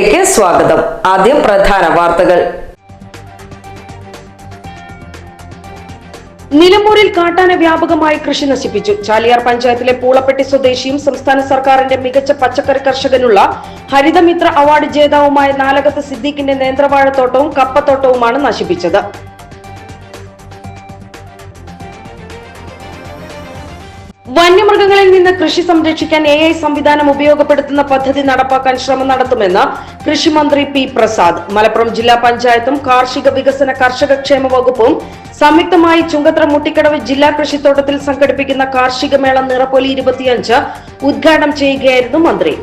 വാർത്തകളിലേക്ക് സ്വാഗതം. ആദ്യം പ്രധാന വാർത്തകൾ. നിലമ്പൂരിൽ കാട്ടാന വ്യാപകമായി കൃഷി നശിപ്പിച്ചു. ചാലിയാർ പഞ്ചായത്തിലെ പൂളപ്പെട്ടി സ്വദേശിയും സംസ്ഥാന സർക്കാരിന്റെ മികച്ച പച്ചക്കറി കർഷകനുള്ള ഹരിതമിത്ര അവാർഡ് ജേതാവുമായ നാലകത്ത് സിദ്ദീഖിന്റെ നേന്ത്രവാഴത്തോട്ടവും കപ്പത്തോട്ടവുമാണ് നശിപ്പിച്ചത്. വന്യമൃഗങ്ങളിൽ നിന്ന് കൃഷി സംരക്ഷിക്കാൻ എ ഐ സംവിധാനം ഉപയോഗപ്പെടുത്തുന്ന പദ്ധതി നടപ്പാക്കാൻ ശ്രമം നടത്തുമെന്ന് കൃഷിമന്ത്രി പി പ്രസാദ്. മലപ്പുറം ജില്ലാ പഞ്ചായത്തും കാർഷിക വികസന കർഷക ക്ഷേമ വകുപ്പും സംയുക്തമായി ചുങ്കത്ര മുട്ടിക്കടവ് ജില്ലാ കൃഷിത്തോട്ടത്തിൽ സംഘടിപ്പിക്കുന്ന കാർഷിക മേള നിറപ്പൊലി ഇരുപത്തിയഞ്ച് ഉദ്ഘാടനം ചെയ്യുകയായിരുന്നു മന്ത്രി.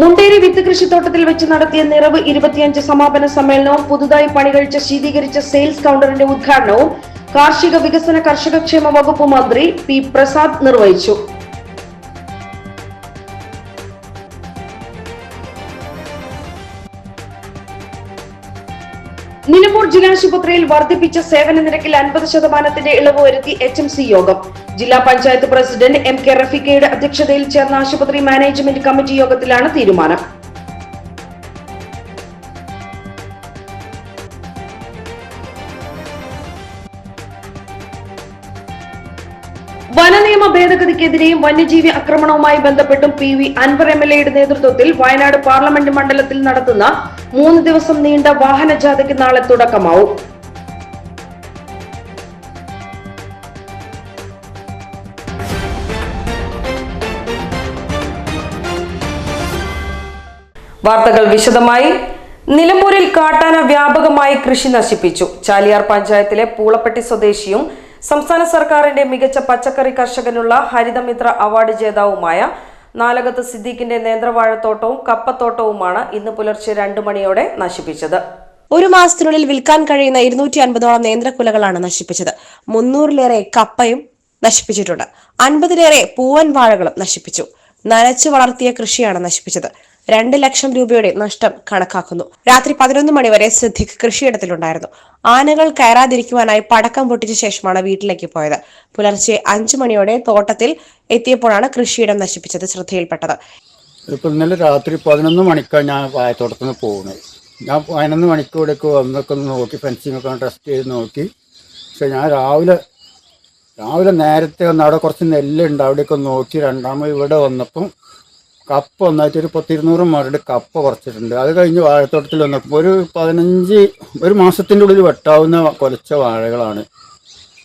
മുണ്ടേരി വിത്ത് കൃഷിത്തോട്ടത്തിൽ വെച്ച് നടത്തിയ നിറവ് ഇരുപത്തിയഞ്ച് സമാപന സമ്മേളനവും പുതുതായി പണികഴിച്ച ശീതീകരിച്ച സെയിൽസ് കൗണ്ടറിന്റെ ഉദ്ഘാടനവും കാർഷിക വികസന കർഷകക്ഷേമ വകുപ്പ് മന്ത്രി പി പ്രസാദ് നിർവഹിച്ചു. നിലമ്പൂർ ജില്ലാശുപത്രിയിൽ വർദ്ധിപ്പിച്ച സേവന നിരക്കിൽ അൻപത് ശതമാനത്തിന്റെ ഇളവ് വരുത്തി എച്ച് എം സി യോഗം. ജില്ലാ പഞ്ചായത്ത് പ്രസിഡന്റ് എം കെ റഫീഖയുടെ അധ്യക്ഷതയിൽ ചേർന്ന ആശുപത്രി മാനേജ്മെന്റ് കമ്മിറ്റി യോഗത്തിലാണ് തീരുമാനം. വനനിയമ ഭേദഗതിക്കെതിരെയും വന്യജീവി ആക്രമണവുമായി ബന്ധപ്പെട്ടും P V Anvar M L എയുടെ നേതൃത്വത്തിൽ വയനാട് പാർലമെന്റ് മണ്ഡലത്തിൽ നടത്തുന്ന മൂന്ന് ദിവസം നീണ്ട വാഹന ജാഥയ്ക്ക് നാളെ തുടക്കമാവും. വാർത്തകൾ വിശദമായി. നിലമ്പൂരിൽ കാട്ടാന വ്യാപകമായി കൃഷി നശിപ്പിച്ചു. ചാലിയാർ പഞ്ചായത്തിലെ പൂളപ്പെട്ടി സ്വദേശിയും സംസ്ഥാന സർക്കാരിന്റെ മികച്ച പച്ചക്കറി കർഷകനുള്ള ഹരിതമിത്ര അവാർഡ് ജേതാവുമായ നാലകത്ത് സിദ്ദീഖിന്റെ നേന്ത്രവാഴത്തോട്ടവും കപ്പത്തോട്ടവുമാണ് ഇന്ന് പുലർച്ചെ രണ്ടു മണിയോടെ നശിപ്പിച്ചത്. ഒരു മാസത്തിനുള്ളിൽ വിൽക്കാൻ കഴിയുന്ന ഇരുന്നൂറ്റി അൻപതോളം നേന്ത്രക്കുലകളാണ് നശിപ്പിച്ചത്. മുന്നൂറിലേറെ കപ്പയും നശിപ്പിച്ചിട്ടുണ്ട്. അൻപതിലേറെ പൂവൻ വാഴകളും നശിപ്പിച്ചു. നനച്ചു വളർത്തിയ കൃഷിയാണ് നശിപ്പിച്ചത്. രണ്ട് ലക്ഷം രൂപയുടെ നഷ്ടം കണക്കാക്കുന്നു. രാത്രി പതിനൊന്ന് മണിവരെ സിദ്ദിഖ് കൃഷിയിടത്തിലുണ്ടായിരുന്നു. ആനകൾ കയറാതിരിക്കുവാനായി പടക്കം പൊട്ടിച്ച ശേഷമാണ് വീട്ടിലേക്ക് പോയത്. പുലർച്ചെ അഞ്ചു മണിയോടെ തോട്ടത്തിൽ എത്തിയപ്പോഴാണ് കൃഷിയിടം നശിപ്പിച്ചത് ശ്രദ്ധയിൽപ്പെട്ടത്. രാത്രി പതിനൊന്ന് മണിക്കാണ് ഞാൻ വായത്തോട്ടത്തിൽ നിന്ന് പോകുന്നത് ഞാൻ പതിനൊന്ന് മണിക്കൂടെ വന്നൊക്കെ നോക്കി ഫെൻസിങ് ഒക്കെ ടെസ്റ്റ് ചെയ്ത് നോക്കി. പക്ഷെ ഞാൻ രാവിലെ രാവിലെ നേരത്തെ ഒന്ന് അവിടെ കുറച്ച് നെല്ലുണ്ട് അവിടെയൊക്കെ നോക്കി. രണ്ടാമത് ഇവിടെ വന്നപ്പം കപ്പ ഒന്നായിട്ട് ഒരു പത്തിരുന്നൂറ് മരട് കപ്പ കുറച്ചിട്ടുണ്ട്. അത് കഴിഞ്ഞ് വാഴത്തോട്ടത്തിൽ വന്നപ്പോൾ ഒരു പതിനഞ്ച് ഒരു മാസത്തിന്റെ ഉള്ളിൽ വെട്ടാവുന്ന കൊലച്ച വാഴകളാണ്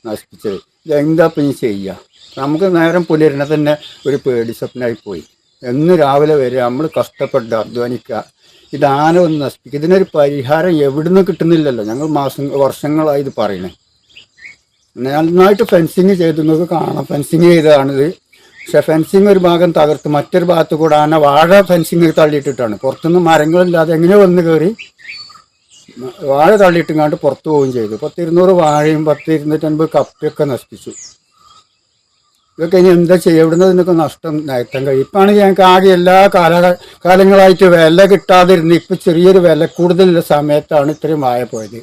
നശിപ്പിച്ചത്. എന്താ ഇപ്പം ഇനി ചെയ്യുക നമുക്ക് നേരം പുലരിനെ തന്നെ ഒരു പേടി സ്വപ്നമായി പോയി. എന്ന് രാവിലെ വരെ നമ്മൾ കഷ്ടപ്പെട്ട് അധ്വാനിക്കുക. ഇത് ആന ഒന്ന് നശിപ്പിക്കുക. ഇതിനൊരു പരിഹാരം എവിടുന്ന് കിട്ടുന്നില്ലല്ലോ. ഞങ്ങൾ മാസം വർഷങ്ങളായി ഇത് പറയണേ നന്നായിട്ട് ഫെൻസിങ് ചെയ്തു. നിങ്ങൾക്ക് കാണാം. ഫെൻസിങ് ചെയ്തതാണിത്. പക്ഷെ ഫെൻസിങ് ഒരു ഭാഗം തകർത്ത് മറ്റൊരു ഭാഗത്ത് കൂടെ ആന വാഴ ഫെൻസിങ് തള്ളിയിട്ടിട്ടാണ്. പുറത്തുനിന്ന് മരങ്ങളില്ലാതെ എങ്ങനെയോ വന്ന് കയറി വാഴ തള്ളിയിട്ടുങ്ങാണ്ട് പുറത്തു പോവുകയും ചെയ്തു. പത്ത് ഇരുന്നൂറ് വാഴയും പത്ത് ഇരുന്നൂറ്റൻപത് കപ്പയൊക്കെ നശിപ്പിച്ചു. ഇതൊക്കെ ഇനി എന്താ ചെയ്യുക? ഇവിടുന്ന് ഇതിനൊക്കെ നഷ്ടം നികത്താൻ കഴിയും ഇപ്പാണെങ്കിൽ ഞങ്ങൾക്ക് ആകെ എല്ലാ കാല കാലങ്ങളായിട്ട് വില കിട്ടാതിരുന്ന് ഇപ്പം ചെറിയൊരു വില കൂടുതലുള്ള സമയത്താണ് ഇത്രയും വായ പോയത്.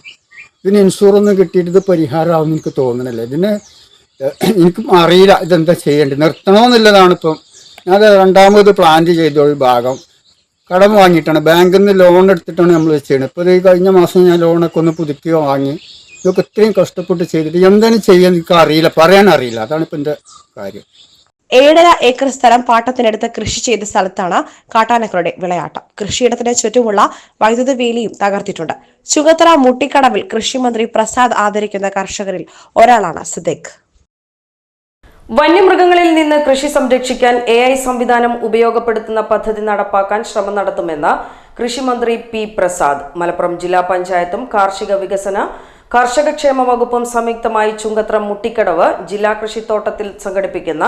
ഇതിന് ഇൻഷുറൊന്നും കിട്ടിയിട്ട് ഇത് പരിഹാരമാവും എനിക്ക് തോന്നണില്ല. ഇതിന് എനിക്ക് അറിയില്ല ഇതെന്താ ചെയ്യേണ്ടത്? നിർത്തണമെന്നുള്ളതാണ് ഇപ്പം. ഞാൻ രണ്ടാമത് പ്ലാൻ ചെയ്ത ഒരു ഭാഗം കടം വാങ്ങിയിട്ടാണ്. ബാങ്കിൽ നിന്ന് ലോൺ എടുത്തിട്ടാണ് നമ്മൾ ചെയ്യുന്നത്. ഇപ്പോൾ ഈ കഴിഞ്ഞ മാസം ഞാൻ ലോണൊക്കെ ഒന്ന് പുതുക്കി വാങ്ങി. ഇതൊക്കെ ഇത്രയും കഷ്ടപ്പെട്ട് ചെയ്തിട്ട് എന്താണ് ചെയ്യാൻ എനിക്ക് അറിയില്ല പറയാൻ അറിയില്ല. അതാണ് ഇപ്പം എന്റെ കാര്യം. ഏഴര ഏക്കർ സ്ഥലം പാട്ടത്തിനടുത്ത് കൃഷി ചെയ്ത സ്ഥലത്താണ് കാട്ടാനക്കളുടെ വിളയാട്ടം. കൃഷിയിടത്തിന് ചുറ്റുമുള്ള വൈദ്യുത വേലിയും തകർത്തിട്ടുണ്ട്. ചുങ്കത്തറ മുട്ടിക്കടവിൽ കൃഷിമന്ത്രി പ്രസാദ് ആദരിക്കുന്ന കർഷകരിൽ ഒരാളാണ് സിദ്ദിഖ്. വന്യമൃഗങ്ങളിൽ നിന്ന് കൃഷി സംരക്ഷിക്കാൻ എ ഐ സംവിധാനം ഉപയോഗപ്പെടുത്തുന്ന പദ്ധതി നടപ്പാക്കാൻ ശ്രമം നടത്തുമെന്ന് കൃഷിമന്ത്രി പി പ്രസാദ്. മലപ്പുറം ജില്ലാ പഞ്ചായത്തും കാർഷിക വികസന കർഷകക്ഷേമ വകുപ്പും സംയുക്തമായി ചുങ്കത്ര മുട്ടിക്കടവ് ജില്ലാ കൃഷിത്തോട്ടത്തിൽ സംഘടിപ്പിക്കുന്ന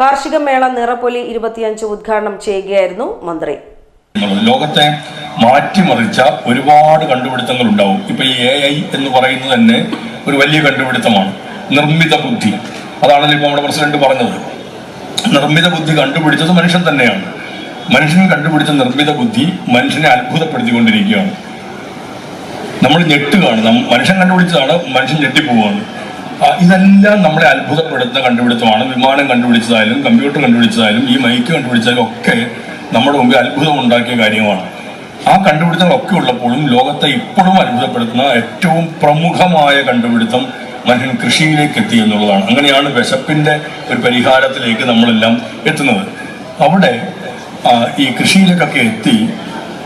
കാർഷിക മേള നിറപ്പൊലി ഇരുപത്തിയഞ്ച് ഉദ്ഘാടനം ചെയ്യുകയായിരുന്നു മന്ത്രി. ലോകത്തെ മാറ്റിമറിച്ച ഒരുപാട് കണ്ടുപിടുത്തങ്ങൾ ഉണ്ടാവും. ഇപ്പൊ ഈ എ ഐ എന്ന് പറയുന്നത് തന്നെ ഒരു വലിയ കണ്ടുപിടുത്തമാണ്. നിർമ്മിത ബുദ്ധി. അതാണല്ലോ ഇപ്പോൾ നമ്മുടെ പ്രസിഡന്റ് പറഞ്ഞത്. നിർമ്മിത ബുദ്ധി കണ്ടുപിടിച്ചത് മനുഷ്യൻ തന്നെയാണ്. മനുഷ്യൻ കണ്ടുപിടിച്ച നിർമ്മിത ബുദ്ധി മനുഷ്യനെ അത്ഭുതപ്പെടുത്തിക്കൊണ്ടിരിക്കുകയാണ്. നമ്മൾ ഞെട്ടുകയാണ്. മനുഷ്യൻ കണ്ടുപിടിച്ചതാണ് മനുഷ്യൻ ഞെട്ടിപ്പോവാണ് ഇതെല്ലാം നമ്മളെ അത്ഭുതപ്പെടുത്തുന്ന കണ്ടുപിടുത്തമാണ്. വിമാനം കണ്ടുപിടിച്ചതായാലും കമ്പ്യൂട്ടർ കണ്ടുപിടിച്ചതായാലും ഈ മൈക്ക് കണ്ടുപിടിച്ചാലും ഒക്കെ നമ്മുടെ മുമ്പിൽ അത്ഭുതം ഉണ്ടാക്കിയ കാര്യമാണ്. ആ കണ്ടുപിടുത്തങ്ങളൊക്കെ ഉള്ളപ്പോഴും ലോകത്തെ ഇപ്പോഴും അത്ഭുതപ്പെടുത്തുന്ന ഏറ്റവും പ്രമുഖമായ കണ്ടുപിടുത്തം മനുഷ്യൻ കൃഷിയിലേക്ക് എത്തി എന്നുള്ളതാണ്. അങ്ങനെയാണ് വിശപ്പിന്റെ ഒരു പരിഹാരത്തിലേക്ക് നമ്മളെല്ലാം എത്തുന്നത്. അവിടെ ഈ കൃഷിയിലേക്കൊക്കെ എത്തി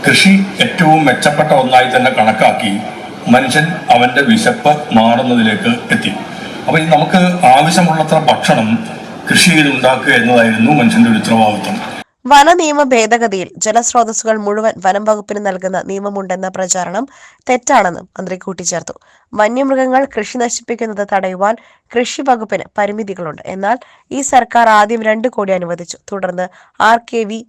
കൃഷി ഏറ്റവും മെച്ചപ്പെട്ട ഒന്നായി തന്നെ കണക്കാക്കി മനുഷ്യൻ അവന്റെ വിശപ്പ് മാറുന്നതിലേക്ക് എത്തി. അപ്പോൾ നമുക്ക് ആവശ്യമുള്ളത്ര ഭക്ഷണം കൃഷി ചെയ്തുണ്ടാക്കുക എന്നതായിരുന്നു മനുഷ്യന്റെ ഒരു ഉത്തരവാദിത്വം. വന നിയമ ഭേദഗതിയിൽ ജലസ്രോതസ്സുകൾ മുഴുവൻ വനം വകുപ്പിന് നൽകുന്ന നിയമമുണ്ടെന്ന പ്രചാരണം തെറ്റാണെന്ന് മന്ത്രി കൂട്ടിച്ചേർത്തു. വന്യമൃഗങ്ങൾ കൃഷി നശിപ്പിക്കുന്നത് തടയുവാൻ കൃഷി വകുപ്പിന് പരിമിതികളുണ്ട്. എന്നാൽ ഈ സർക്കാർ ആദ്യം രണ്ട് കോടി അനുവദിച്ചു. തുടർന്ന് ആർ കെ വി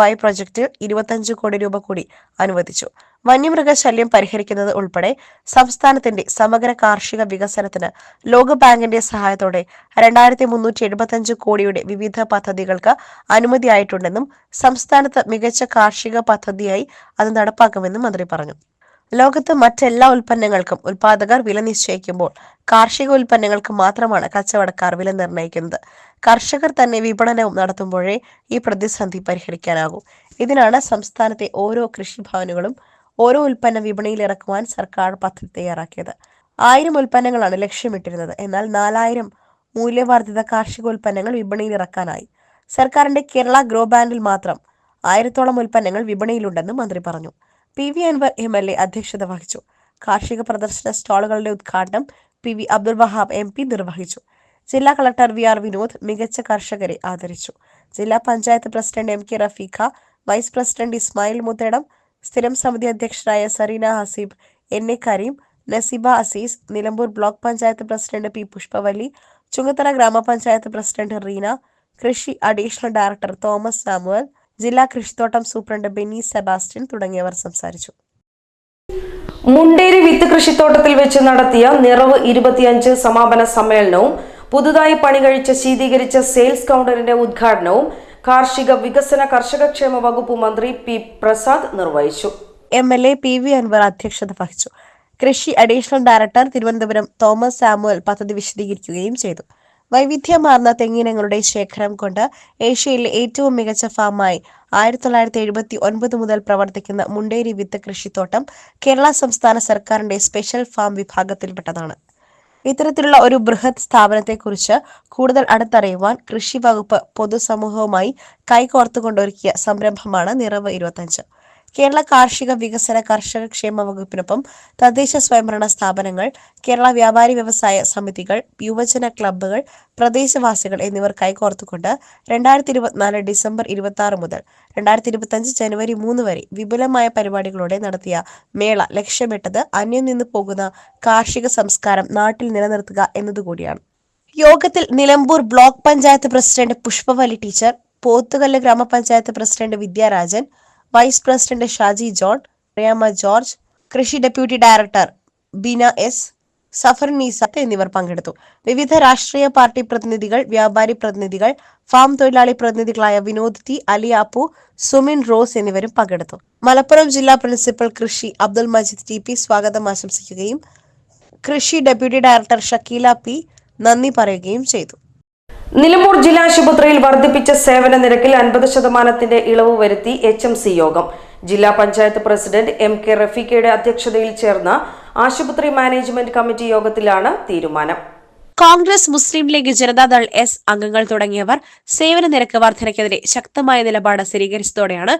വൈ പ്രൊജക്ടിൽ ഇരുപത്തഞ്ച് കോടി രൂപ കൂടി അനുവദിച്ചു. വന്യമൃഗശല്യം പരിഹരിക്കുന്നത് ഉൾപ്പെടെ സംസ്ഥാനത്തിന്റെ സമഗ്ര കാർഷിക വികസനത്തിന് ലോകബാങ്കിന്റെ സഹായത്തോടെ രണ്ടായിരത്തി മുന്നൂറ്റി എഴുപത്തഞ്ച് കോടിയുടെ വിവിധ പദ്ധതികൾക്ക് അനുമതിയായിട്ടുണ്ടെന്നും സംസ്ഥാനത്ത് മികച്ച കാർഷിക പദ്ധതിയായി അത് നടപ്പാക്കുമെന്നും മന്ത്രി പറഞ്ഞു. ലോകത്ത് മറ്റെല്ലാ ഉൽപ്പന്നങ്ങൾക്കും ഉൽപാദകർ വില നിശ്ചയിക്കുമ്പോൾ കാർഷിക ഉൽപ്പന്നങ്ങൾക്ക് മാത്രമാണ് കച്ചവടക്കാർ വില നിർണയിക്കുന്നത്. കർഷകർ തന്നെ വിപണനവും നടത്തുമ്പോഴേ ഈ പ്രതിസന്ധി പരിഹരിക്കാനാകൂ. ഇതിനാണ് സംസ്ഥാനത്തെ ഓരോ കൃഷിഭവനുകളും ഓരോ ഉൽപ്പന്ന വിപണിയിൽ ഇറക്കുവാൻ സർക്കാർ പദ്ധതി തയ്യാറാക്കിയത്. ആയിരം ഉൽപ്പന്നങ്ങളാണ് ലക്ഷ്യമിട്ടിരുന്നത്. എന്നാൽ നാലായിരം മൂല്യവർദ്ധിത കാർഷിക ഉൽപ്പന്നങ്ങൾ വിപണിയിൽ ഇറക്കാനായി. സർക്കാരിന്റെ കേരള ഗ്രോ ബാൻഡിൽ മാത്രം ആയിരത്തോളം ഉൽപ്പന്നങ്ങൾ വിപണിയിലുണ്ടെന്നും മന്ത്രി പറഞ്ഞു. P V Anvar M L A അധ്യക്ഷത വഹിച്ചു. കാർഷിക പ്രദർശന സ്റ്റാളുകളുടെ ഉദ്ഘാടനം P V Abdul Wahab M P നിർവഹിച്ചു. ജില്ലാ കളക്ടർ വി ആർ വിനോദ് മികച്ച കർഷകരെ ആദരിച്ചു. ജില്ലാ panchayat president M K Rafeeqa vice president Ismail Muthedam സ്ഥിരം സമിതി അധ്യക്ഷരായ Sareena Haseeb N A Kareem Naseeba Azeez Nilambur block panchayat president P Pushpavalli Chungathara grama panchayat president Reena കൃഷി additional director Thomas Samuel ജില്ലാ കൃഷിത്തോട്ടം superintendent Benny Sebastian തുടങ്ങിയവർ സംസാരിച്ചു. മുണ്ടേരി വിത്ത് കൃഷിത്തോട്ടത്തിൽ വെച്ച് നടത്തിയ നിറവ് ഇരുപത്തിയഞ്ച് സമാപന സമ്മേളനവും പുതുതായി പണി കഴിച്ച ശീതീകരിച്ച സെയിൽസ് കൗണ്ടറിന്റെ ഉദ്ഘാടനവും കാർഷിക വികസന കർഷകക്ഷേമ വകുപ്പ് മന്ത്രി പി പ്രസാദ് നിർവഹിച്ചു. M L A P V Anvar അധ്യക്ഷത വഹിച്ചു. കൃഷി additional director Thiruvananthapuram Thomas Samuel പദ്ധതി വിശദീകരിക്കുകയും ചെയ്തു. വൈവിധ്യമാർന്ന തെങ്ങിനങ്ങളുടെ ശേഖരം കൊണ്ട് ഏഷ്യയിലെ ഏറ്റവും മികച്ച ഫാമായി ആയിരത്തി തൊള്ളായിരത്തി എഴുപത്തി ഒൻപത് മുതൽ പ്രവർത്തിക്കുന്ന മുണ്ടേരി വിത്ത് കൃഷിത്തോട്ടം കേരള സംസ്ഥാന സർക്കാരിന്റെ സ്പെഷ്യൽ ഫാം വിഭാഗത്തിൽപ്പെട്ടതാണ്. ഇത്തരത്തിലുള്ള ഒരു ബൃഹത് സ്ഥാപനത്തെക്കുറിച്ച് കൂടുതൽ അടുത്തറിയുവാൻ കൃഷി വകുപ്പ് പൊതുസമൂഹവുമായി കൈകോർത്തുകൊണ്ടൊരുക്കിയ സംരംഭമാണ് നിറവ് ഇരുപത്തഞ്ച്. കേരള കാർഷിക വികസന കർഷക ക്ഷേമ വകുപ്പിനൊപ്പം തദ്ദേശ സ്വയംഭരണ സ്ഥാപനങ്ങൾ കേരള വ്യാപാരി വ്യവസായ സമിതികൾ യുവജന ക്ലബ്ബുകൾ പ്രദേശവാസികൾ എന്നിവർക്കായി കൈകോർത്തുകൊണ്ട് രണ്ടായിരത്തി ഇരുപത്തിനാല് ഡിസംബർ ഇരുപത്തി ആറ് മുതൽ രണ്ടായിരത്തി ഇരുപത്തിയഞ്ച് ജനുവരി മൂന്ന് വരെ വിപുലമായ പരിപാടികളോടെ നടത്തിയ മേള ലക്ഷ്യമിട്ടത് അന്യം നിന്ന് പോകുന്ന കാർഷിക സംസ്കാരം നാട്ടിൽ നിലനിർത്തുക എന്നതുകൂടിയാണ്. യോഗത്തിൽ Nilambur block panchayat president Pushpavalli teacher Pothukallu grama panchayat president Vidyarajan vice president Shaji John Riyama George കൃഷി deputy director Beena S Safar Neesath എന്നിവർ പങ്കെടുത്തു. വിവിധ രാഷ്ട്രീയ പാർട്ടി പ്രതിനിധികൾ വ്യാപാരി പ്രതിനിധികൾ ഫാം തൊഴിലാളി പ്രതിനിധികളായ വിനോദ് ടി അലിയാപ്പു സുമിൻ റോസ് എന്നിവരും പങ്കെടുത്തു. മലപ്പുറം ജില്ലാ പ്രിൻസിപ്പൽ കൃഷി അബ്ദുൽ മജീദ് ടി പി സ്വാഗതം ആശംസിക്കുകയും കൃഷി ഡെപ്യൂട്ടി ഡയറക്ടർ ഷക്കീല പി നന്ദി പറയുകയും ചെയ്തു. നിലമ്പൂർ ജില്ലാ ആശുപത്രിയിൽ വർദ്ധിപ്പിച്ച സേവന നിരക്കിൽ അൻപത് ശതമാനത്തിന്റെ ഇളവ് വരുത്തി എച്ച് എം സി യോഗം. ജില്ലാ പഞ്ചായത്ത് പ്രസിഡന്റ് എം കെ റഫീഖയുടെ അധ്യക്ഷതയിൽ ചേർന്ന ആശുപത്രി മാനേജ്മെന്റ് കമ്മിറ്റി യോഗത്തിലാണ് തീരുമാനം. കോൺഗ്രസ് മുസ്ലിം ലീഗ് ജനതാദൾ എസ് അംഗങ്ങൾ തുടങ്ങിയവർ സേവന നിരക്ക് വർധനയ്ക്കെതിരെ ശക്തമായ നിലപാട് സ്ഥിരീകരിച്ചതോടെയാണ്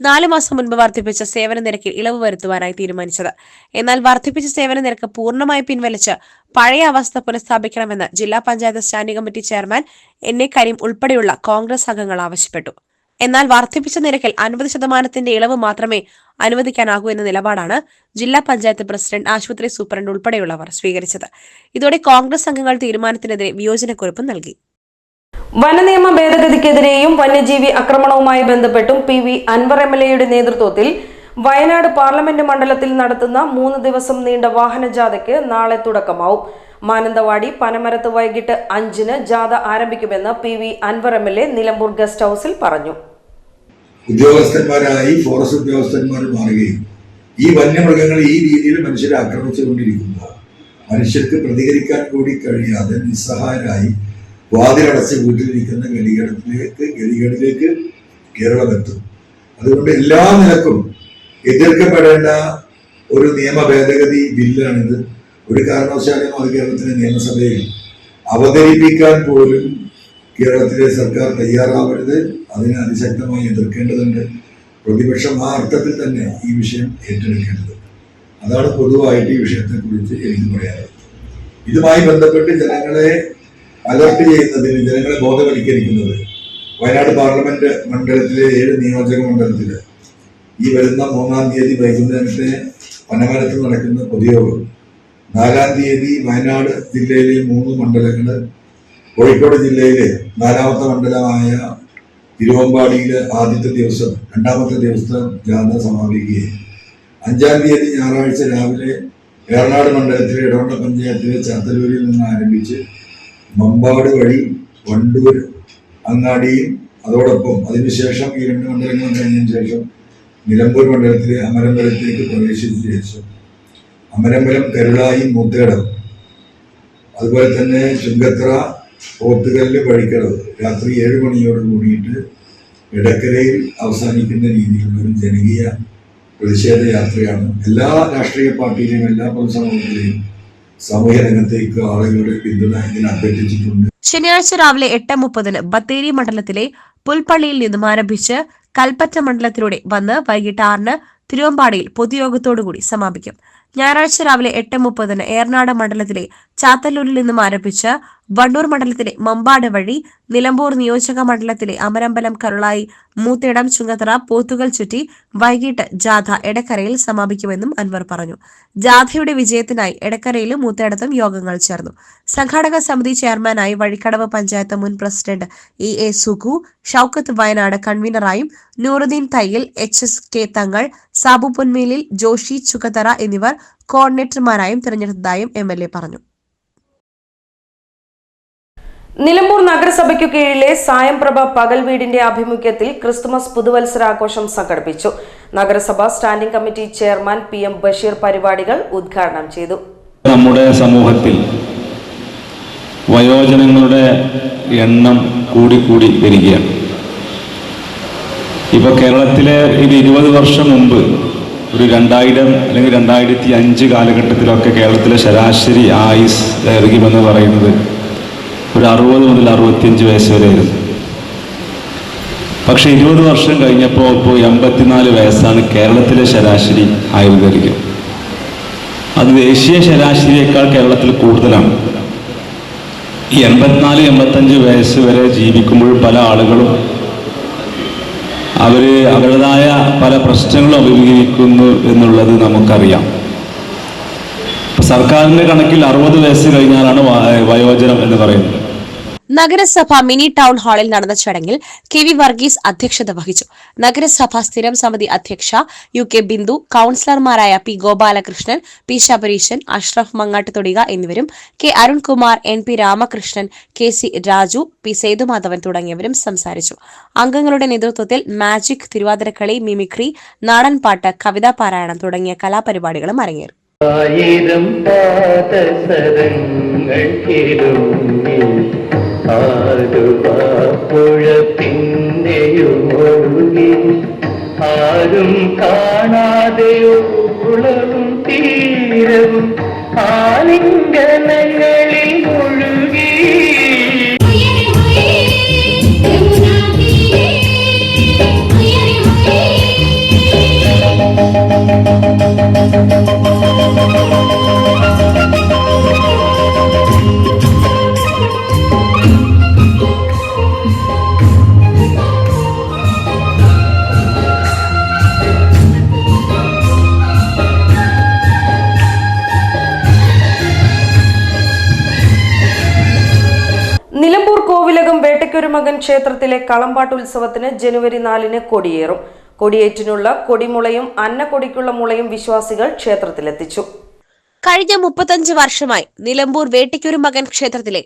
നാല് മാസം മുൻപ് വർദ്ധിപ്പിച്ച സേവന നിരക്കിൽ ഇളവ് വരുത്തുവാനായി തീരുമാനിച്ചത്. എന്നാൽ വർദ്ധിപ്പിച്ച സേവന നിരക്ക് പൂർണമായി പിൻവലിച്ച് പഴയ അവസ്ഥ പുനഃസ്ഥാപിക്കണമെന്ന് ജില്ലാ panchayat standing committee chairman N A Kareem ഉൾപ്പെടെയുള്ള കോൺഗ്രസ് അംഗങ്ങൾ ആവശ്യപ്പെട്ടു. എന്നാൽ വർദ്ധിപ്പിച്ച നിരക്കിൽ അൻപത് ശതമാനത്തിന്റെ ഇളവ് മാത്രമേ അനുവദിക്കാനാകൂ എന്ന നിലപാടാണ് ജില്ലാ പഞ്ചായത്ത് പ്രസിഡന്റ് ആശുപത്രി സൂപ്രണ്ട് ഉൾപ്പെടെയുള്ളവർ സ്വീകരിച്ചത്. ഇതോടെ കോൺഗ്രസ് അംഗങ്ങൾ തീരുമാനത്തിനെതിരെ വിയോജനക്കുറിപ്പ് നൽകി. വനനിയമ ഭേദഗതിക്കെതിരെയും വന്യജീവി ആക്രമണവുമായി ബന്ധപ്പെട്ടും P V Anvar M L എയുടെ നേതൃത്വത്തിൽ വയനാട് പാർലമെന്റ് മണ്ഡലത്തിൽ നടത്തുന്ന മൂന്ന് ദിവസം നീണ്ട വാഹനജാഥയ്ക്ക് നാളെ തുടക്കമാവും. മാനന്തവാടി പനമരത്ത് വൈകിട്ട് അഞ്ചിന് ജാഥ ആരംഭിക്കുമെന്ന് P V Anvar M L A Nilambur guest ഹൗസിൽ പറഞ്ഞു. ഉദ്യോഗസ്ഥന്മാരായി ഫോറസ്റ്റ് ഉദ്യോഗസ്ഥന്മാർ മാറുകയും ഈ വന്യമൃഗങ്ങൾ ഈ രീതിയിൽ മനുഷ്യരെ ആക്രമിച്ചുകൊണ്ടിരിക്കുമ്പോൾ മനുഷ്യർക്ക് പ്രതികരിക്കാൻ കൂടി കഴിയാതെ നിസ്സഹായരായി വാതിലടച്ച് വീട്ടിലിരിക്കുന്ന ഗതികേടത്തിലേക്ക് ഗതികേടിലേക്ക് കേരളം എത്തും അതുകൊണ്ട് എല്ലാ നിലക്കും എതിർക്കപ്പെടേണ്ട ഒരു നിയമ ഭേദഗതി ബില്ലാണിത്. ഒരു കാരണവശാലും അത് കേരളത്തിലെ നിയമസഭയിൽ അവതരിപ്പിക്കാൻ പോലും കേരളത്തിലെ സർക്കാർ തയ്യാറാവരുത്. അതിനെ അതിശക്തമായി എതിർക്കേണ്ടതുണ്ട്. പ്രതിപക്ഷം ആ അർത്ഥത്തിൽ തന്നെ ഈ വിഷയം ഏറ്റെടുക്കേണ്ടത് അതാണ് പൊതുവായിട്ട് ഈ വിഷയത്തെക്കുറിച്ച് എനിക്ക് പറയാനുള്ളത്. ഇതുമായി ബന്ധപ്പെട്ട് ജനങ്ങളെ അലർട്ട് ചെയ്യുന്നതിന് ജനങ്ങളെ ബോധവൽക്കരിക്കുന്നത് വയനാട് പാർലമെന്റ് മണ്ഡലത്തിലെ ഏഴ് നിയോജക മണ്ഡലത്തിൽ. ഈ വരുന്ന മൂന്നാം തീയതി വൈകുന്നേരത്തെ പനമരത്ത് നടക്കുന്ന പൊതുയോഗം. നാലാം തീയതി വയനാട് ജില്ലയിലെ മൂന്ന് മണ്ഡലങ്ങൾ കോഴിക്കോട് ജില്ലയിലെ നാലാമത്തെ മണ്ഡലമായ തിരുവമ്പാടിയിലെ ആദ്യത്തെ ദിവസം രണ്ടാമത്തെ ദിവസം ജാഥ സമാപിക്കുകയും അഞ്ചാം തീയതി ഞായറാഴ്ച രാവിലെ ഏറനാട് മണ്ഡലത്തിലെ ഇടവണ്ണ പഞ്ചായത്തിലെ ചാത്തലൂരിൽ നിന്ന് ആരംഭിച്ച് മമ്പാട് വഴി വണ്ടൂർ അങ്ങാടിയും അതോടൊപ്പം അതിനുശേഷം ഈ രണ്ട് മണ്ഡലങ്ങൾ കഴിഞ്ഞതിന് ശേഷം നിലമ്പൂർ മണ്ഡലത്തിലെ അമരമ്പലത്തിലേക്ക് പ്രവേശിച്ച ശേഷം അമരമ്പലം കരുളായി മുത്തേടം. അതുപോലെ തന്നെ ചുങ്കത്ര പോത്തുകല്ല് വഴിക്കടവ്. രാത്രി ഏഴ് മണിയോട് കൂടിയിട്ട് ഇടക്കരയിൽ അവസാനിക്കുന്ന രീതിയിലുള്ള ഒരു ജനകീയ പ്രതിഷേധ യാത്രയാണ് എല്ലാ രാഷ്ട്രീയ പാർട്ടിയിലെയും എല്ലാ പൊതുസമൂഹത്തിലെയും സാമൂഹ്യ ആളുകളുടെ പിന്തുണ അഭ്യർത്ഥിച്ചിട്ടുണ്ട്? ശനിയാഴ്ച രാവിലെ എട്ട് മുപ്പതിന് ബത്തേരി മണ്ഡലത്തിലെ പുൽപ്പള്ളിയിൽ നിന്നും ആരംഭിച്ച് കൽപ്പറ്റ മണ്ഡലത്തിലൂടെ വന്ന് വൈകിട്ട് ആറിന് തിരുവമ്പാടിയിൽ പൊതുയോഗത്തോടുകൂടി സമാപിക്കും. ഞായറാഴ്ച രാവിലെ എട്ട് മുപ്പതിന് ഏറനാട് മണ്ഡലത്തിലെ ചാത്തല്ലൂരിൽ നിന്നും ആരംഭിച്ച് വണ്ടൂർ മണ്ഡലത്തിലെ മമ്പാട് വഴി നിലമ്പൂർ നിയോജക മണ്ഡലത്തിലെ അമരമ്പലം കരുളായി മൂത്തേടം ചുങ്കത്തറ പോത്തുകൾ ചുറ്റി വൈകിട്ട് ജാഥ എടക്കരയിൽ സമാപിക്കുമെന്നും അൻവർ പറഞ്ഞു. ജാഥയുടെ വിജയത്തിനായി എടക്കരയിലും മൂത്തേടത്തും യോഗങ്ങൾ ചേർന്നു. സംഘാടക സമിതി ചെയർമാനായി വഴിക്കടവ് പഞ്ചായത്ത് മുൻ president E A Sukhu Shoukath Wayanad കൺവീനറായും Nooruddeen Thayyil H S K Thangal Sabu Ponmelil Joshy Chukkathara എന്നിവർ കോർഡിനേറ്റർമാരായും തിരഞ്ഞെടുത്തതായും എം എൽ എ പറഞ്ഞു. നിലമ്പൂർ നഗരസഭയ്ക്കു കീഴിലെ സായംപ്രഭ പകൽ വീടിന്റെ ആഭിമുഖ്യത്തിൽ ക്രിസ്തുമസ് പുതുവത്സരാഘോഷം സംഘടിപ്പിച്ചു. നഗരസഭ standing committee chairman P M Basheer പരിപാടികൾ ഉദ്ഘാടനം ചെയ്തു. നമ്മുടെ സമൂഹത്തിൽ വയോജനങ്ങളുടെ എണ്ണം കൂടിക്കൂടി വരികയാണ്. ഇപ്പൊ കേരളത്തിലെ ഇത് ഇരുപത് വർഷം മുമ്പ് ഒരു രണ്ടായിരം അല്ലെങ്കിൽ രണ്ടായിരത്തി അഞ്ച് കാലഘട്ടത്തിലൊക്കെ കേരളത്തിലെ ശരാശരി ആയുസ് ദൈർഘ്യമെന്ന് പറയുന്നത് ഒരു അറുപത് മുതൽ അറുപത്തിയഞ്ച് വയസ്സ് വരെയായിരുന്നു പക്ഷേ ഇരുപത് വർഷം കഴിഞ്ഞപ്പോൾ ഇപ്പോൾ എൺപത്തിനാല് വയസ്സാണ് കേരളത്തിലെ ശരാശരി ആയുർദൈർഘ്യം അത് ദേശീയ ശരാശരിയേക്കാൾ കേരളത്തിൽ കൂടുതലാണ്. ഈ എൺപത്തിനാല് എൺപത്തഞ്ച് വയസ്സ് വരെ ജീവിക്കുമ്പോൾ പല ആളുകളും അവർ അവരുടേതായ പല പ്രശ്നങ്ങളും അഭിമുഖീകരിക്കുന്നു എന്നുള്ളത് നമുക്കറിയാം. സർക്കാരിന്റെ കണക്കിൽ അറുപത് വയസ്സ് കഴിഞ്ഞാലാണ് വയോജനം എന്ന് പറയുന്നത്. നഗരസഭ മിനി ടൗൺ ഹാളിൽ നടന്ന ചടങ്ങിൽ കെ വി വർഗീസ് അധ്യക്ഷത വഹിച്ചു. നഗരസഭ സ്ഥിരം സമിതി അധ്യക്ഷ യു കെ ബിന്ദു കൌൺസിലർമാരായ പി ഗോപാലകൃഷ്ണൻ പി ശബരീശൻ അഷ്റഫ് മങ്ങാട്ട് തൊടിക എന്നിവരും K Arunkumar N P Ramakrishnan K C Raju P Sethumadhavan തുടങ്ങിയവരും സംസാരിച്ചു. അംഗങ്ങളുടെ നേതൃത്വത്തിൽ മാജിക് തിരുവാതിരക്കളി മിമിക്രി നാടൻപാട്ട് കവിതാ പാരായണം തുടങ്ങിയ കലാപരിപാടികളും അരങ്ങേറി. ആയിരം പാദസരങ്ങൾ ആരുവാപ്പുഴ പിന്നെയുമൊഴുകി ആരും കാണാതെ ഉളവും തീരവും ആലിംഗനങ്ങളിൽ ക്ഷേത്രത്തിലെ കളമ്പാട്ട് ഉത്സവത്തിന് ജനുവരി നാലിന് കൊടിയേറും. കൊടിയേറ്റിനുള്ള കൊടിമുളയും അന്നക്കൊടിക്കുള്ള മുളയും വിശ്വാസികൾ ക്ഷേത്രത്തിലെത്തിച്ചു. കഴിഞ്ഞ മുപ്പത്തഞ്ച് വർഷമായി നിലമ്പൂർ വേട്ടിക്കൊരു മകൻ ക്ഷേത്രത്തിലെ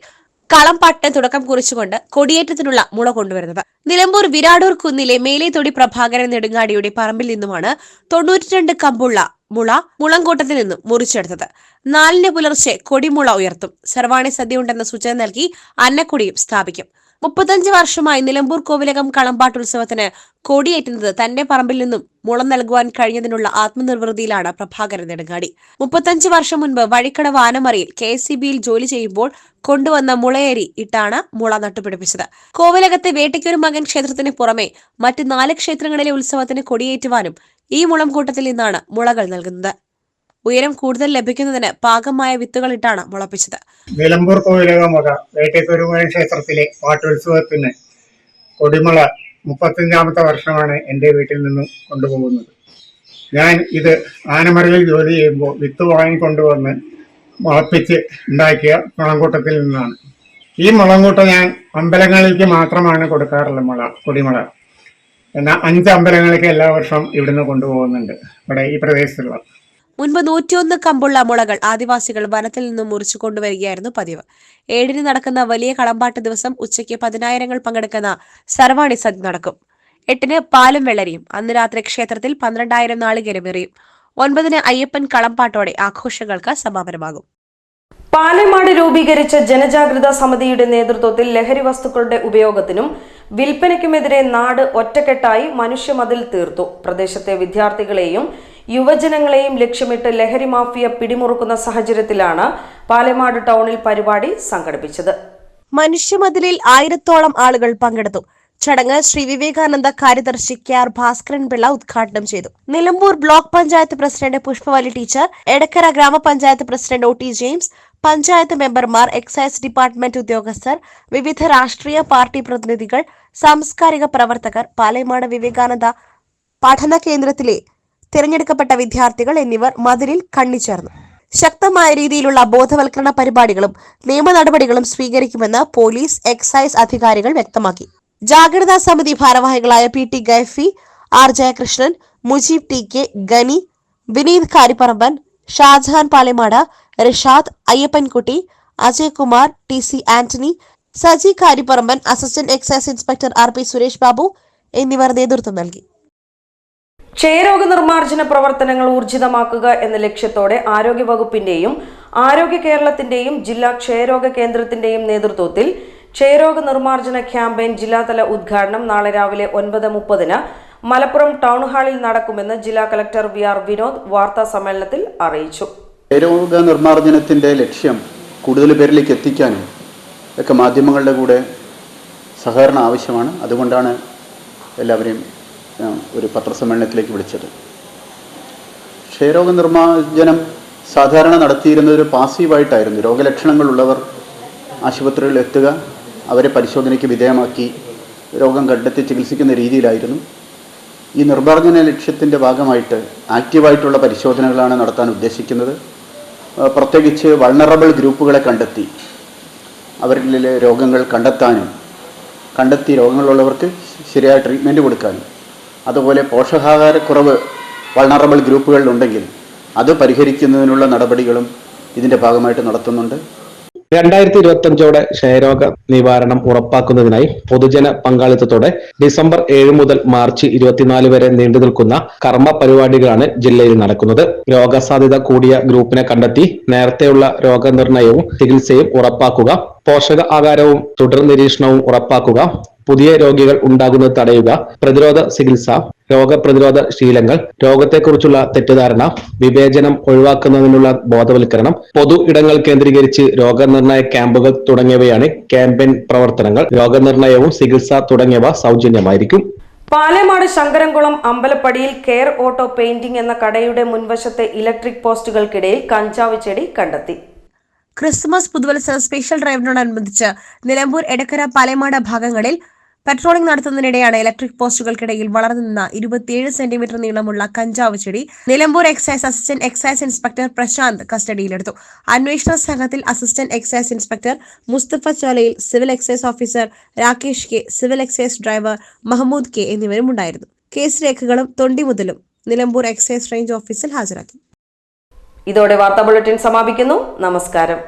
കളംപാട്ടിന് തുടക്കം കുറിച്ചുകൊണ്ട് കൊടിയേറ്റത്തിനുള്ള മുള കൊണ്ടുവരുന്നത്. നിലമ്പൂർ വിരാടൂർ കുന്നിലെ മേലേത്തൊടി പ്രഭാകരൻ നെടുങ്ങാടിയുടെ പറമ്പിൽ നിന്നുമാണ് തൊണ്ണൂറ്റിരണ്ട് കമ്പുള്ള മുള മുളങ്കോട്ടത്തിൽ നിന്നും മുറിച്ചെടുത്തത്. നാലിന് പുലർച്ചെ കൊടിമുള ഉയർത്തും. സർവാണി സദ്യ ഉണ്ടെന്ന സൂചന നൽകി അന്നക്കൊടിയും സ്ഥാപിക്കും. മുപ്പത്തഞ്ച് വർഷമായി നിലമ്പൂർ കോവിലകം കളമ്പാട്ടുത്സവത്തിന് കൊടിയേറ്റുന്നത് തന്റെ പറമ്പിൽ നിന്നും മുളം നൽകുവാൻ കഴിഞ്ഞതിനുള്ള ആത്മനിർവൃതിയിലാണ് പ്രഭാകരൻ നെടുങ്ങാടി മുപ്പത്തഞ്ച് വർഷം മുൻപ് വഴിക്കട വാനമറിയിൽ കെ സി ബിയിൽ ജോലി ചെയ്യുമ്പോൾ കൊണ്ടുവന്ന മുളയേരി ഇട്ടാണ് മുള നട്ടുപിടിപ്പിച്ചത്. കോവിലകത്തെ വേട്ടയ്ക്കൊരു മകൻ ക്ഷേത്രത്തിന് പുറമെ മറ്റ് നാല് ക്ഷേത്രങ്ങളിലെ ഉത്സവത്തിന് കൊടിയേറ്റുവാനും ഈ മുളം കൂട്ടത്തിൽ നിന്നാണ് മുളകൾ നൽകുന്നത്. ഉയരം കൂടുതൽ ലഭിക്കുന്നതിന് പാകമായ വിത്തുകൾ ഇട്ടാണ് മുളപ്പിച്ചത്. നിലമ്പൂർ വേട്ടയ്ക്കൊരുമഴ ക്ഷേത്രത്തിലെ പാട്ടുത്സവത്തിന് കൊടിമള മുപ്പത്തഞ്ചാമത്തെ വർഷമാണ് എന്റെ വീട്ടിൽ നിന്നും കൊണ്ടുപോകുന്നത്. ഞാൻ ഇത് ആനമറയിൽ ജോലി ചെയ്യുമ്പോൾ വിത്ത് വാങ്ങിക്കൊണ്ടുവന്ന് മുളപ്പിച്ച് ഉണ്ടാക്കിയ മുളങ്കൂട്ടത്തിൽ നിന്നാണ്. ഈ മുളങ്കൂട്ട ഞാൻ അമ്പലങ്ങളിലേക്ക് മാത്രമാണ് കൊടുക്കാറുള്ളത് മുള കൊടിമുള. എന്നാൽ അഞ്ച് അമ്പലങ്ങളിലേക്ക് എല്ലാ വർഷവും ഇവിടുന്ന് കൊണ്ടുപോകുന്നുണ്ട്. ഇവിടെ ഈ പ്രദേശത്തുള്ള മുൻപ് നൂറ്റിയൊന്ന് കമ്പുള്ള മുളകൾ ആദിവാസികൾ വനത്തിൽ നിന്നും മുറിച്ചു കൊണ്ടുവരികയായിരുന്നു പതിവ്. ഏഴിന് നടക്കുന്ന വലിയ കളമ്പാട്ട് ദിവസം ഉച്ചയ്ക്ക് പതിനായിരങ്ങൾ പങ്കെടുക്കുന്ന സർവാണി സദ്യ നടക്കും. എട്ടിന് പാലും വെള്ളരിയും അന്ന് രാത്രി ക്ഷേത്രത്തിൽ പന്ത്രണ്ടായിരം നാളികേരം എറിയും. ഒൻപതിന് അയ്യപ്പൻ കളമ്പാട്ടോടെ ആഘോഷങ്ങൾക്ക് സമാപനമാകും. പാലമാട് രൂപീകരിച്ച ജനജാഗ്രതാ സമിതിയുടെ നേതൃത്വത്തിൽ ലഹരി വസ്തുക്കളുടെ ഉപയോഗത്തിനും വിൽപ്പനയ്ക്കുമെതിരെ നാട് ഒറ്റക്കെട്ടായി മനുഷ്യമതിൽ തീർത്തു. പ്രദേശത്തെ വിദ്യാർത്ഥികളെയും യുവജനങ്ങളെയും ലക്ഷ്യമിട്ട് ലഹരി മാഫിയ പിടിമുറുക്കുന്ന സാഹചര്യത്തിലാണ് പാലമാട് ടൗണിൽ പരിപാടി സംഘടിപ്പിച്ചത്. മനുഷ്യമതിലിൽ ആയിരത്തോളം ആളുകൾ പങ്കെടുത്തു. ചടങ്ങ് ശ്രീ വിവേകാനന്ദ കാര്യദർശി കെ ആർ ഭാസ്കരൻ പിള്ള ഉദ്ഘാടനം ചെയ്തു. Nilambur block panchayat president Pushpavalli teacher Edakkara ഗ്രാമപഞ്ചായത്ത് president O T James panchayat മെമ്പർമാർ എക്സൈസ് ഡിപ്പാർട്ട്മെന്റ് ഉദ്യോഗസ്ഥർ വിവിധ രാഷ്ട്രീയ പാർട്ടി പ്രതിനിധികൾ സാംസ്കാരിക പ്രവർത്തകർ പാലയമാട് വിവേകാനന്ദ പഠന കേന്ദ്രത്തിലെ തിരഞ്ഞെടുക്കപ്പെട്ട വിദ്യാർത്ഥികൾ എന്നിവർ മതിലിൽ കണ്ണിച്ചേർന്നു. ശക്തമായ രീതിയിലുള്ള ബോധവൽക്കരണ പരിപാടികളും നിയമ നടപടികളും സ്വീകരിക്കുമെന്ന് പോലീസ് എക്സൈസ് അധികാരികൾ വ്യക്തമാക്കി. ജാഗ്രതാ സമിതി ഭാരവാഹികളായ P T Gaifi R Jayakrishnan Mujeeb T K Gani Vineeth Karipparamban Shajahan Palamad Rishad Ayyappankutty Ajay Kumar T C Antony Saji Karipparamban assistant excise inspector R P Suresh Babu എന്നിവർ നേതൃത്വം നൽകി. ക്ഷയരോഗ നിർമ്മാർജന പ്രവർത്തനങ്ങൾ ഊർജിതമാക്കുക എന്ന ലക്ഷ്യത്തോടെ ആരോഗ്യവകുപ്പിന്റെയും ആരോഗ്യ കേരളത്തിന്റെയും ജില്ലാ ക്ഷയരോഗ കേന്ദ്രത്തിന്റെയും നേതൃത്വത്തിൽ ക്ഷയരോഗ നിർമ്മാർജന ക്യാമ്പയിൻ ജില്ലാതല ഉദ്ഘാടനം നാളെ രാവിലെ ഒൻപത് മുപ്പതിന് മലപ്പുറം ടൗൺ ഹാളിൽ നടക്കുമെന്ന് ജില്ലാ കളക്ടർ വി ആർ വിനോദ് വാർത്താ സമ്മേളനത്തിൽ അറിയിച്ചു. ക്ഷയരോഗ നിർമ്മാർജനത്തിന്റെ ലക്ഷ്യം കൂടുതൽ പേരിലേക്ക് എത്തിക്കാനും ഒക്കെ മാധ്യമങ്ങളുടെ കൂടെ സഹകരണം ആവശ്യമാണ്. അതുകൊണ്ടാണ് എല്ലാവരെയും ഒരു പത്രസമ്മേളനത്തിലേക്ക് വിളിച്ചത്. ക്ഷയരോഗ നിർമ്മാർജനം സാധാരണ നടത്തിയിരുന്നത് ഒരു പാസീവായിട്ടായിരുന്നു രോഗലക്ഷണങ്ങളുള്ളവർ ആശുപത്രികളിൽ എത്തുക അവരെ പരിശോധനയ്ക്ക് വിധേയമാക്കി രോഗം കണ്ടെത്തി ചികിത്സിക്കുന്ന രീതിയിലായിരുന്നു. ഈ നിർമ്മാർജന ലക്ഷ്യത്തിന്റെ ഭാഗമായിട്ട് ആക്റ്റീവായിട്ടുള്ള പരിശോധനകളാണ് നടത്താൻ ഉദ്ദേശിക്കുന്നത്. പ്രത്യേകിച്ച് വൾണറബിൾ ഗ്രൂപ്പുകളെ കണ്ടെത്തി അവരിലെ രോഗങ്ങൾ കണ്ടെത്താനും കണ്ടെത്തി രോഗങ്ങളുള്ളവർക്ക് ശരിയായ ട്രീറ്റ്മെന്റ് കൊടുക്കാനും. അതുപോലെ പോഷകാഹാരക്കുറവ് വൾണറബിൾ ഗ്രൂപ്പുകളിലുണ്ടെങ്കിൽ അത് പരിഹരിക്കുന്നതിനുള്ള നടപടികളും ഇതിന്റെ ഭാഗമായിട്ട് നടത്തുന്നുണ്ട്. രണ്ടായിരത്തി ഇരുപത്തി അഞ്ചോടെ ക്ഷയരോഗ നിവാരണം ഉറപ്പാക്കുന്നതിനായി പൊതുജന പങ്കാളിത്തത്തോടെ ഡിസംബർ ഏഴ് മുതൽ മാർച്ച് ഇരുപത്തിനാല് വരെ നീണ്ടു നിൽക്കുന്ന കർമ്മ പരിപാടികളാണ് ജില്ലയിൽ നടക്കുന്നത്. രോഗസാധ്യത കൂടിയ ഗ്രൂപ്പിനെ കണ്ടെത്തി നേരത്തെയുള്ള രോഗനിർണയവും ചികിത്സയും ഉറപ്പാക്കുക പോഷക ആഹാരവും തുടർ നിരീക്ഷണവും ഉറപ്പാക്കുക പുതിയ രോഗികൾ ഉണ്ടാകുന്നത് തടയുക പ്രതിരോധ ചികിത്സ രോഗപ്രതിരോധ ശീലങ്ങൾ രോഗത്തെക്കുറിച്ചുള്ള തെറ്റിദ്ധാരണ വിവേചനം ഒഴിവാക്കുന്നതിനുള്ള ബോധവൽക്കരണം പൊതു ഇടങ്ങൾ കേന്ദ്രീകരിച്ച് രോഗനിർണയ ക്യാമ്പുകൾ തുടങ്ങിയവയാണ് ക്യാമ്പയിൻ പ്രവർത്തനങ്ങൾ. രോഗനിർണയവും ചികിത്സ തുടങ്ങിയവ സൗജന്യമായിരിക്കും. പാലമാട് ശങ്കരംകുളം അമ്പലപ്പടിയിൽ കെയർ ഓട്ടോ പെയിന്റിംഗ് എന്ന കടയുടെ മുൻവശത്തെ ഇലക്ട്രിക് പോസ്റ്റുകൾക്കിടയിൽ കഞ്ചാവ് ചെടി കണ്ടെത്തി. ക്രിസ്മസ് പുതുവത്സര സ്പെഷ്യൽ ഡ്രൈവിനോടനുബന്ധിച്ച് നിലമ്പൂർ എടക്കര പാലമാട് ഭാഗങ്ങളിൽ പെട്രോളിംഗ് നടത്തുന്നതിനിടെയാണ് ഇലക്ട്രിക് പോസ്റ്റുകൾക്കിടയിൽ വളർന്നു നിന്ന ഇരുപത്തിയേഴ് സെന്റിമീറ്റർ നീളമുള്ള കഞ്ചാവ് ചെടി Nilambur excise assistant excise inspector Prasanth കസ്റ്റഡിയിലെടുത്തു. അന്വേഷണ സംഘത്തിൽ assistant excise inspector Musthafa Cholayil civil excise officer Rakesh K civil excise driver Mahmood K എന്നിവരും ഉണ്ടായിരുന്നു. കേസ് രേഖകളും തൊണ്ടിമുതലും നിലമ്പൂർ എക്സൈസ് റേഞ്ച് ഓഫീസിൽ ഹാജരാക്കി. ഇതോടെ വാർത്താ ബുള്ളറ്റിൻ സമാപിക്കുന്നു. നമസ്കാരം.